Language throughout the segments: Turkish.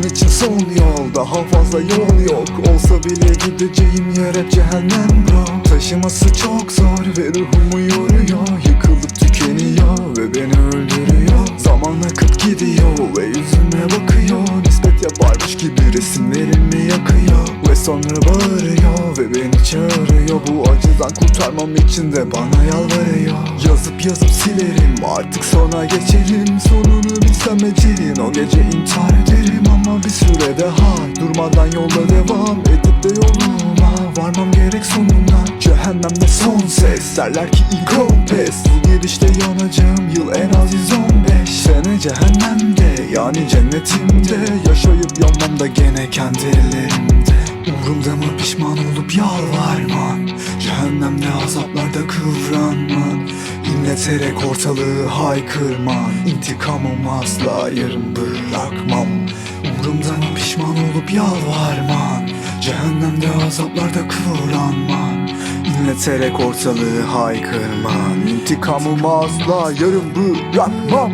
benim için son yol Daha fazla yol yok. Olsa bile gideceğim yer cehennem bro Taşıması çok zor ve ruhumu yoruyor. Yıkılıp tükeniyor ve beni öldürüyor. Zaman sonra bağırıyor ve beni çağırıyor. Bu acıdan kurtarmam için de bana yalvarıyor. Yazıp yazıp silerim artık sona geçerim. Sonunu bilsem ecelin o gece intihar ederim. Ama bir süre daha durmadan yolda devam Edip de yoluma varmam gerek sonunda. Cehennemde son ses derler ki ilk pes Bu girişte yanacağım yıl en az 115 Sene cehennemde yani cennetimde. Yaşayıp yanmam da gene kendi ellerimde Umurumda mı pişman olup yalvarman Cehennemde azaplarda kıvranman İnleterek ortalığı haykırman İntikamımı asla yarım bırakmam. Umurumda mı pişman olup yalvarman Cehennemde azaplarda kıvranman İnleterek ortalığı haykırman İntikamımı asla yarım bırakmam.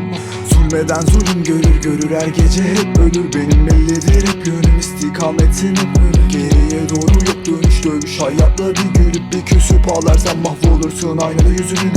Zulmeden zulüm görür görür her gece hep ölür. Benim elleri hep yönüm istikametin hep Hayatla bir gülüp bir küsüp ağlarsan mahvolursun Aynada yüzünün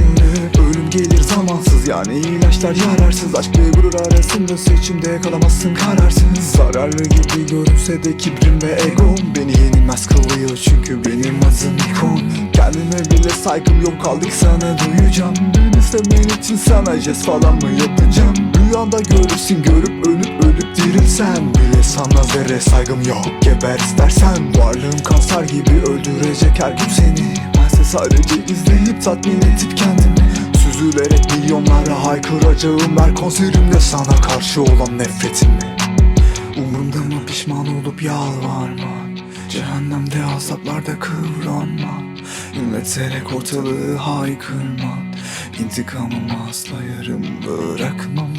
Ölüm gelir zamansız yani ilaçlar yararsız. Aşk ve gurur arasındası içimde kalamazsın kararsız Zararlı gibi görünse de kibrim ve egom Beni yenilmez kılıyor. Çünkü benim adım ikon Kendime bile saygım yok kaldık sana duyacağım. Beni sevmen için sana jest falan mı yapacağım? Rüyanda görürsün görüp ölüp ölüp dirilsen sana zerre saygım yok. Geber istersen Varlığım kanser gibi öldürecek her gün seni. Bense sadece izleyip tatmin edip kendimi. Süzülerek milyonlara haykıracağım her konserimde sana karşı olan nefretimi. Umurumda mı pişman olup yalvarman Cehennemde azaplarda kıvranman İnleterek ortalığı haykırman İntikamımı asla yarım bırakmam